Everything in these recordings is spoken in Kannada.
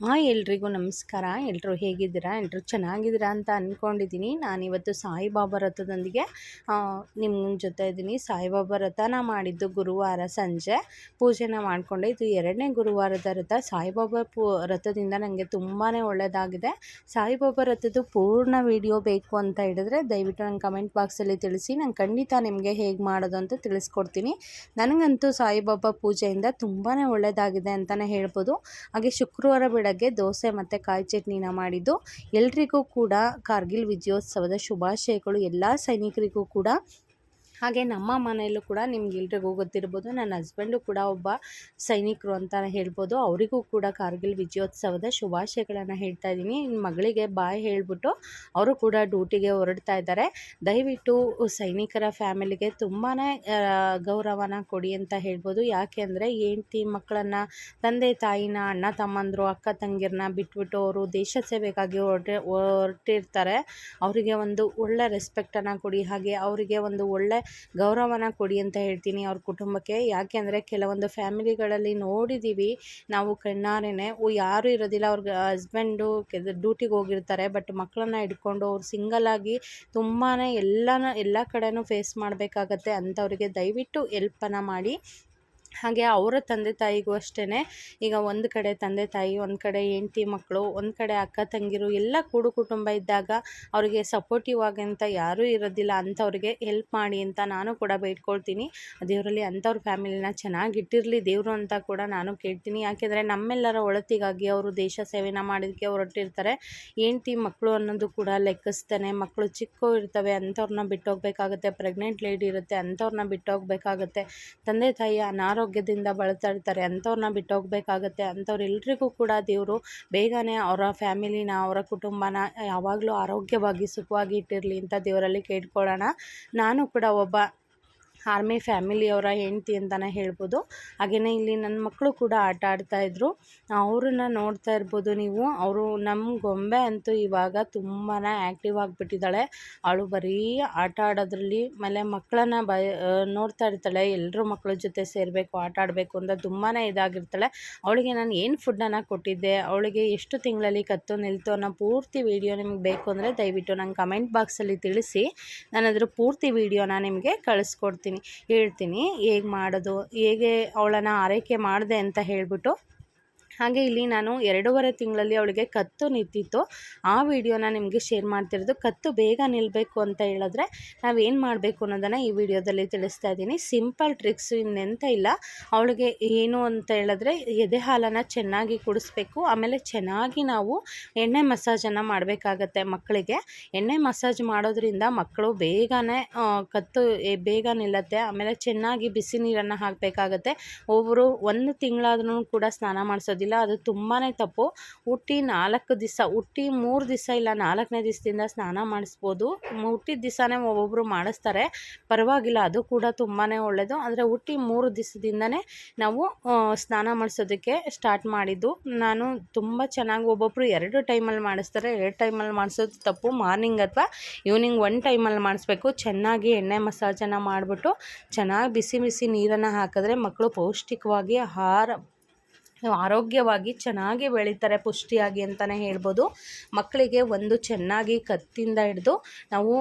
ಹಾಯ್ ಎಲ್ರಿಗೂ ನಮಸ್ಕಾರ. ಎಲ್ಲರೂ ಹೇಗಿದ್ದೀರಾ? ಎಲ್ಲರೂ ಚೆನ್ನಾಗಿದ್ದೀರಾ ಅಂತ ಅಂದ್ಕೊಂಡಿದ್ದೀನಿ ನಾನಿವತ್ತು ಸಾಯಿಬಾಬಾ ರಥದೊಂದಿಗೆ ನಿಮ್ಮ ಜೊತೆ ಇದ್ದೀನಿ. ಸಾಯಿಬಾಬಾ ರಥನ ಮಾಡಿದ್ದು ಗುರುವಾರ ಸಂಜೆ. ಪೂಜೆನ ಮಾಡಿಕೊಂಡೆ. ಇದು ಎರಡನೇ ಗುರುವಾರದ ರಥ. ಸಾಯಿಬಾಬಾ ಪೂ, ರಥದಿಂದ ನನಗೆ ತುಂಬಾ ಒಳ್ಳೆಯದಾಗಿದೆ ಸಾಯಿಬಾಬಾ ರಥದ್ದು ಪೂರ್ಣ ವಿಡಿಯೋ ಬೇಕು ಅಂತ ಹೇಳಿದ್ರೆ ದಯವಿಟ್ಟು ನನ್ನ ಕಮೆಂಟ್ ಬಾಕ್ಸಲ್ಲಿ ತಿಳಿಸಿ. ನಾನು ಖಂಡಿತ ನಿಮಗೆ ಹೇಗೆ ಮಾಡೋದು ಅಂತ ತಿಳಿಸ್ಕೊಡ್ತೀನಿ. ನನಗಂತೂ ಸಾಯಿಬಾಬಾ ಪೂಜೆಯಿಂದ ತುಂಬಾ ಒಳ್ಳೆಯದಾಗಿದೆ ಅಂತಲೇ ಹೇಳ್ಬೋದು. ಹಾಗೆ ಶುಕ್ರವಾರ ಬೆಳಗ್ಗೆ ದೋಸೆ ಮತ್ತು ಕಾಯಿ ಚಟ್ನಿನ ಮಾಡಿದ್ದು. ಎಲ್ರಿಗೂ ಕೂಡ ಕಾರ್ಗಿಲ್ ವಿಜಯೋತ್ಸವದ ಶುಭಾಶಯಗಳು. ಎಲ್ಲ ಸೈನಿಕರಿಗೂ ಕೂಡ ಹಾಗೆ ನಮ್ಮ ಮನೆಯಲ್ಲೂ ಕೂಡ ನಿಮ್ಗೆಲ್ರಿಗೂ ಗೊತ್ತಿರ್ಬೋದು, ನನ್ನ ಹಸ್ಬೆಂಡು ಕೂಡ ಒಬ್ಬ ಸೈನಿಕರು ಅಂತ ಹೇಳ್ಬೋದು. ಅವರಿಗೂ ಕೂಡ ಕಾರ್ಗಿಲ್ ವಿಜಯೋತ್ಸವದ ಶುಭಾಶಯಗಳನ್ನು ಹೇಳ್ತಾ ಇದ್ದೀನಿ. ಮಗಳಿಗೆ ಬಾಯ್ ಹೇಳಿಬಿಟ್ಟು ಅವರು ಕೂಡ ಡ್ಯೂಟಿಗೆ ಹೊರಡ್ತಾ ಇದ್ದಾರೆ. ದಯವಿಟ್ಟು ಸೈನಿಕರ ಫ್ಯಾಮಿಲಿಗೆ ತುಂಬಾ ಗೌರವನ ಕೊಡಿ ಅಂತ ಹೇಳ್ಬೋದು. ಯಾಕೆ ಅಂದರೆ ಹೆಂಡ್ತಿ ಮಕ್ಕಳನ್ನು, ತಂದೆ ತಾಯಿನ, ಅಣ್ಣ ತಮ್ಮಂದರು, ಅಕ್ಕ ತಂಗಿರನ್ನ ಬಿಟ್ಬಿಟ್ಟು ಅವರು ದೇಶ ಸೇವೆಗಾಗಿ ಹೊರಟೆ, ಹೊರಟಿರ್ತಾರೆ. ಅವರಿಗೆ ಒಂದು ಒಳ್ಳೆ ರೆಸ್ಪೆಕ್ಟನ್ನು ಕೊಡಿ. ಹಾಗೆ ಅವರಿಗೆ ಒಂದು ಒಳ್ಳೆ ಗೌರವನ ಕೊಡಿ ಅಂತ ಹೇಳ್ತೀನಿ ಅವ್ರ ಕುಟುಂಬಕ್ಕೆ. ಯಾಕೆ ಅಂದರೆ ಕೆಲವೊಂದು ಫ್ಯಾಮಿಲಿಗಳಲ್ಲಿ ನೋಡಿದ್ದೀವಿ ನಾವು ಕಣ್ಣಾರೆನೆ ಯಾರೂ ಇರೋದಿಲ್ಲ, ಅವ್ರ ಹಸ್ಬೆಂಡು ಡ್ಯೂಟಿಗೆ ಹೋಗಿರ್ತಾರೆ, ಬಟ್ ಮಕ್ಕಳನ್ನ ಹಿಡ್ಕೊಂಡು ಅವ್ರು ಆಗಿ ತುಂಬಾ ಎಲ್ಲನ, ಎಲ್ಲ ಕಡೆನೂ ಫೇಸ್ ಮಾಡಬೇಕಾಗತ್ತೆ ಅಂಥವ್ರಿಗೆ ದಯವಿಟ್ಟು ಎಲ್ಪನ್ನು ಮಾಡಿ. ಹಾಗೆ ಅವರ ತಂದೆ ತಾಯಿಗೂ ಅಷ್ಟೇ ಈಗ ಒಂದು ಕಡೆ ತಂದೆ ತಾಯಿ, ಒಂದು ಕಡೆ ಹೆಂಡ್ತಿ ಮಕ್ಕಳು ಒಂದು ಕಡೆ ಅಕ್ಕ ತಂಗಿರು ಎಲ್ಲ ಕೂಡು ಕುಟುಂಬ ಇದ್ದಾಗ ಅವರಿಗೆ ಸಪೋರ್ಟಿವ್ ಆಗಂತ ಯಾರೂ ಇರೋದಿಲ್ಲ. ಅಂಥವ್ರಿಗೆ ಹೆಲ್ಪ್ ಮಾಡಿ ಅಂತ ನಾನು ಕೂಡ ಬೇಡ್ಕೊಳ್ತೀನಿ. ದೇವರಲ್ಲಿ ಅಂಥವ್ರ ಫ್ಯಾಮಿಲಿನ ಚೆನ್ನಾಗಿಟ್ಟಿರಲಿ ದೇವರು ಅಂತ ಕೂಡ ನಾನು ಕೇಳ್ತೀನಿ. ಯಾಕೆಂದರೆ ನಮ್ಮೆಲ್ಲರ ಒಳತಿಗಾಗಿ ಅವರು ದೇಶ ಸೇವೆನ ಮಾಡೋದಕ್ಕೆ ಹೊರಟಿರ್ತಾರೆ. ಹೆಂಡ್ತಿ ಮಕ್ಕಳು ಅನ್ನೋದು ಕೂಡ ಲೆಕ್ಕಿಸ್ತಾನೆ. ಮಕ್ಕಳು ಚಿಕ್ಕ ಇರ್ತವೆ ಅಂಥವ್ರನ್ನ ಬಿಟ್ಟೋಗ್ಬೇಕಾಗುತ್ತೆ. ಪ್ರೆಗ್ನೆಂಟ್ ಲೇಡಿ ಇರುತ್ತೆ ಅಂಥವ್ರನ್ನ ಬಿಟ್ಟೋಗ್ಬೇಕಾಗುತ್ತೆ. ತಂದೆ ತಾಯಿ ಅನಾರೋಗ್ಯ ಅನಾರೋಗ್ಯದಿಂದ ಬಳಲ್ತಾ ಇರ್ತಾರೆ ಅಂಥವ್ರನ್ನ ಬಿಟ್ಟು ಅಂಥವ್ರು ಅಂಥವ್ರೆಲ್ರಿಗೂ ಕೂಡ ದೇವರು ಬೇಗನೆ ಅವರ ಫ್ಯಾಮಿಲಿನ, ಅವರ ಕುಟುಂಬನ ಯಾವಾಗಲೂ ಆರೋಗ್ಯವಾಗಿ, ಸುಖವಾಗಿ ಇಟ್ಟಿರಲಿ ಅಂತ ದೇವರಲ್ಲಿ ಕೇಳ್ಕೊಳ್ಳೋಣ. ನಾನು ಕೂಡ ಒಬ್ಬ ಆರ್ಮಿ ಫ್ಯಾಮಿಲಿಯವರ ಹೆಂಡತಿ ಅಂತಲೇ ಹೇಳ್ಬೋದು. ಹಾಗೆಯೇ ಇಲ್ಲಿ ನನ್ನ ಮಕ್ಕಳು ಕೂಡ ಆಟ ಆಡ್ತಾಯಿದ್ರು ಅವ್ರನ್ನ ನೋಡ್ತಾ ಇರ್ಬೋದು ನೀವು. ಅವರು ನಮ್ಮ ಗೊಂಬೆ ಅಂತೂ ಇವಾಗ ತುಂಬಾ ಆ್ಯಕ್ಟಿವ್ ಆಗಿಬಿಟ್ಟಿದ್ದಾಳೆ. ಅವಳು ಬರೀ ಆಟ ಆಡೋದ್ರಲ್ಲಿ ಆಮೇಲೆ ಮಕ್ಕಳನ್ನ ಬಯ ನೋಡ್ತಾ ಇರ್ತಾಳೆ. ಎಲ್ಲರೂ ಮಕ್ಕಳ ಜೊತೆ ಸೇರಬೇಕು, ಆಟ ಆಡಬೇಕು ಅಂತ ತುಂಬಾ ಇದಾಗಿರ್ತಾಳೆ. ಅವಳಿಗೆ ನಾನು ಏನು ಫುಡ್ಡನ್ನು ಕೊಟ್ಟಿದ್ದೆ? ಅವಳಿಗೆ ಎಷ್ಟು ತಿಂಗಳಲ್ಲಿ ಕತ್ತು ನಿಲ್ತು ಅನ್ನೋ ಪೂರ್ತಿ ವೀಡಿಯೋ ನಿಮ್ಗೆ ಬೇಕು ಅಂದರೆ ದಯವಿಟ್ಟು ನಂಗೆ ಕಮೆಂಟ್ ಬಾಕ್ಸಲ್ಲಿ ತಿಳಿಸಿ. ನಾನು ಅದರ ಪೂರ್ತಿ ವೀಡಿಯೋನ ನಿಮಗೆ ಕಳಿಸ್ಕೊಡ್ತೀನಿ. ಹೇಳ್ತೀನಿ ಹೇಳ್ತೀನಿ ಹೇಗೆ ಮಾಡೋದು ಹೇಗೆ ಅವಳನ್ನು ಆರೈಕೆ ಮಾಡಿದೆ ಅಂತ ಹೇಳಿಬಿಟ್ಟು ಹಾಗೆ ಇಲ್ಲಿ ನಾನು ಎರಡೂವರೆ ತಿಂಗಳಲ್ಲಿ ಅವಳಿಗೆ ಕತ್ತು ನಿಂತಿತ್ತು. ಆ ವಿಡಿಯೋನ ನಿಮಗೆ ಶೇರ್ ಮಾಡ್ತಿರೋದು ಕತ್ತು ಬೇಗ ನಿಲ್ಲಬೇಕು ಅಂತ ಹೇಳಿದ್ರೆ ನಾವೇನು ಮಾಡಬೇಕು ಅನ್ನೋದನ್ನು ಈ ವಿಡಿಯೋದಲ್ಲಿ ತಿಳಿಸ್ತಾ ಇದ್ದೀನಿ. ಸಿಂಪಲ್ ಟ್ರಿಕ್ಸು ಇನ್ನೆಂತ ಇಲ್ಲ. ಅವಳಿಗೆ ಏನು ಅಂತ ಹೇಳಿದ್ರೆ ಎದೆ ಹಾಲನ್ನು ಚೆನ್ನಾಗಿ ಕುಡಿಸ್ಬೇಕು. ಆಮೇಲೆ ಚೆನ್ನಾಗಿ ನಾವು ಎಣ್ಣೆ ಮಸಾಜನ್ನು ಮಾಡಬೇಕಾಗತ್ತೆ ಮಕ್ಕಳಿಗೆ. ಎಣ್ಣೆ ಮಸಾಜ್ ಮಾಡೋದ್ರಿಂದ ಮಕ್ಕಳು ಬೇಗನೆ ಕತ್ತು ಬೇಗ ನಿಲ್ಲತ್ತೆ. ಆಮೇಲೆ ಚೆನ್ನಾಗಿ ಬಿಸಿ ನೀರನ್ನು ಹಾಕಬೇಕಾಗತ್ತೆ. ಒಬ್ಬರು ಒಂದು ತಿಂಗಳಾದ್ರೂ ಕೂಡ ಸ್ನಾನ ಮಾಡಿಸೋದಿಲ್ಲ. ಇಲ್ಲ, ಅದು ತುಂಬಾ ತಪ್ಪು. ಹುಟ್ಟಿ ನಾಲ್ಕು ದಿವಸ ಹುಟ್ಟಿ ಮೂರು ದಿವಸ ಇಲ್ಲ, ನಾಲ್ಕನೇ ದಿವಸದಿಂದ ಸ್ನಾನ ಮಾಡಿಸ್ಬೋದು. ಹುಟ್ಟಿದ ದಿವಸನೇ ಒಬ್ಬೊಬ್ಬರು ಮಾಡಿಸ್ತಾರೆ. ಪರವಾಗಿಲ್ಲ, ಅದು ಕೂಡ ತುಂಬಾ ಒಳ್ಳೆಯದು ಆದರೆ ಹುಟ್ಟಿ ಮೂರು ದಿವಸದಿಂದನೇ ನಾವು ಸ್ನಾನ ಮಾಡಿಸೋದಕ್ಕೆ ಸ್ಟಾರ್ಟ್ ಮಾಡಿದ್ದು. ನಾನು ತುಂಬ ಚೆನ್ನಾಗಿ ಒಬ್ಬೊಬ್ಬರು ಎರಡು ಟೈಮಲ್ಲಿ ಮಾಡಿಸ್ತಾರೆ. ಎರಡು ಟೈಮಲ್ಲಿ ಮಾಡಿಸೋದು ತಪ್ಪು. ಮಾರ್ನಿಂಗ್ ಅಥವಾ ಈವ್ನಿಂಗ್ ಒನ್ ಟೈಮಲ್ಲಿ ಮಾಡಿಸ್ಬೇಕು. ಚೆನ್ನಾಗಿ ಎಣ್ಣೆ ಮಸಾಜನ್ನು ಮಾಡಿಬಿಟ್ಟು ಚೆನ್ನಾಗಿ ಬಿಸಿ ಬಿಸಿ ನೀರನ್ನು ಹಾಕಿದ್ರೆ ಮಕ್ಕಳು ಪೌಷ್ಟಿಕವಾಗಿ ಆಹಾರ ಆರೋಗ್ಯವಾಗಿ ಚೆನ್ನಾಗಿ ಬೆಳೀತಾರೆ, ಪುಷ್ಟಿಯಾಗಿ ಅಂತಲೇ ಹೇಳ್ಬೋದು. ಮಕ್ಕಳಿಗೆ ಒಂದು ಚೆನ್ನಾಗಿ ಕತ್ತಿಂದ ಹಿಡಿದು ನಾವು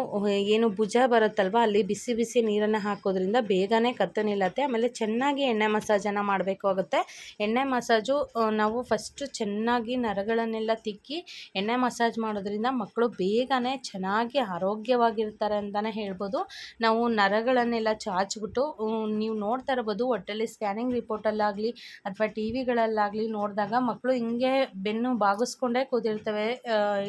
ಏನು ಭುಜ ಬರುತ್ತಲ್ವ, ಅಲ್ಲಿ ಬಿಸಿ ಬಿಸಿ ನೀರನ್ನು ಹಾಕೋದ್ರಿಂದ ಬೇಗನೆ ಕತ್ತು ನಿಲ್ಲತ್ತೆ. ಆಮೇಲೆ ಚೆನ್ನಾಗಿ ಎಣ್ಣೆ ಮಸಾಜನ್ನು ಮಾಡಬೇಕಾಗುತ್ತೆ ಎಣ್ಣೆ ಮಸಾಜು ನಾವು ಫಸ್ಟು ಚೆನ್ನಾಗಿ ನರಗಳನ್ನೆಲ್ಲ ತಿಕ್ಕಿ ಎಣ್ಣೆ ಮಸಾಜ್ ಮಾಡೋದ್ರಿಂದ ಮಕ್ಕಳು ಬೇಗನೆ ಚೆನ್ನಾಗಿ ಆರೋಗ್ಯವಾಗಿರ್ತಾರೆ ಅಂತಲೇ ಹೇಳ್ಬೋದು. ನಾವು ನರಗಳನ್ನೆಲ್ಲ ಚಾಚ್ಬಿಟ್ಟು ನೀವು ನೋಡ್ತಾ ಇರ್ಬೋದು, ಹೊಟ್ಟೆಲಿ ಸ್ಕ್ಯಾನಿಂಗ್ ರಿಪೋರ್ಟಲ್ಲಾಗಲಿ ಅಥವಾ ಟಿ ವಿಗಳಲ್ಲಿ ಆಗಲಿ ನೋಡಿದಾಗ ಮಕ್ಕಳು ಹಿಂಗೆ ಬೆನ್ನು ಬಾಗಿಸ್ಕೊಂಡೇ ಕೂತಿರ್ತವೆ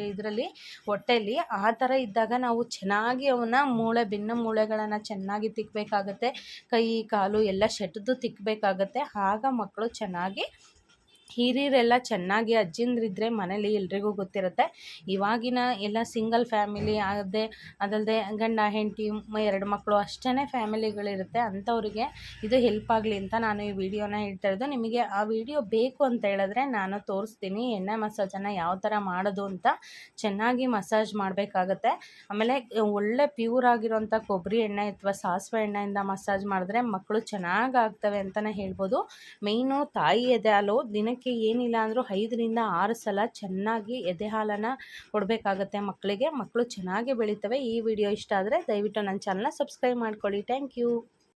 ಇದರಲ್ಲಿ ಹೊಟ್ಟೆಯಲ್ಲಿ ಆ ಥರ ಇದ್ದಾಗ ನಾವು ಚೆನ್ನಾಗಿ ಅವನ್ನ ಮೂಳೆ, ಬೆನ್ನು ಮೂಳೆಗಳನ್ನು ಚೆನ್ನಾಗಿ ತಿಕ್ಕಬೇಕಾಗತ್ತೆ ಕೈ, ಕಾಲು ಎಲ್ಲ ಶೆಟ್ದು ತಿಕ್ಕಬೇಕಾಗತ್ತೆ ಆಗ ಮಕ್ಕಳು ಚೆನ್ನಾಗಿ ಹಿರಿಯರೆಲ್ಲ ಚೆನ್ನಾಗಿ ಅಜ್ಜಿಂದ್ರಿದ್ರೆ ಮನೇಲಿ ಎಲ್ರಿಗೂ ಗೊತ್ತಿರುತ್ತೆ. ಇವಾಗಿನ ಎಲ್ಲ ಸಿಂಗಲ್ ಫ್ಯಾಮಿಲಿ ಅದೇ ಅದಲ್ಲದೆ ಗಂಡ, ಹೆಂಡತಿ ಎರಡು ಮಕ್ಕಳು ಅಷ್ಟೇ ಫ್ಯಾಮಿಲಿಗಳಿರುತ್ತೆ. ಅಂಥವ್ರಿಗೆ ಇದು ಹೆಲ್ಪ್ ಆಗಲಿ ಅಂತ ನಾನು ಈ ವಿಡಿಯೋನ ಹೇಳ್ತಾ ಇರೋದು. ನಿಮಗೆ ಆ ವಿಡಿಯೋ ಬೇಕು ಅಂತ ಹೇಳಿದ್ರೆ ನಾನು ತೋರಿಸ್ತೀನಿ. ಎಣ್ಣೆ ಮಸಾಜನ್ನು ಯಾವ ಥರ ಮಾಡೋದು ಅಂತ ಚೆನ್ನಾಗಿ ಮಸಾಜ್ ಮಾಡಬೇಕಾಗತ್ತೆ. ಆಮೇಲೆ ಒಳ್ಳೆ ಪ್ಯೂರ್ ಆಗಿರೋಂಥ ಕೊಬ್ಬರಿ ಎಣ್ಣೆ ಅಥವಾ ಸಾಸಿವೆ ಎಣ್ಣೆಯಿಂದ ಮಸಾಜ್ ಮಾಡಿದ್ರೆ ಮಕ್ಕಳು ಚೆನ್ನಾಗಿ ಆಗ್ತವೆ ಅಂತಲೇ ಹೇಳ್ಬೋದು. ಮೇಯ್ನು ತಾಯಿ ಎದೆ ಹಾಲು ದಿನಕ್ಕೆ ದಿನಕ್ಕೆ ಏನಿಲ್ಲ ಅಂದರೂ ಐದರಿಂದ ಆರು ಸಲ ಚೆನ್ನಾಗಿ ಎದೆ ಹಾಲನ್ನು ಕೊಡಬೇಕಾಗತ್ತೆ ಮಕ್ಕಳಿಗೆ. ಮಕ್ಕಳು ಚೆನ್ನಾಗಿ ಬೆಳಿತವೆ. ಈ ವಿಡಿಯೋ ಇಷ್ಟ ಆದರೆ ದಯವಿಟ್ಟು ನನ್ನ ಚಾನಲ್ನ ಸಬ್ಸ್ಕ್ರೈಬ್ ಮಾಡ್ಕೊಳ್ಳಿ. Thank you.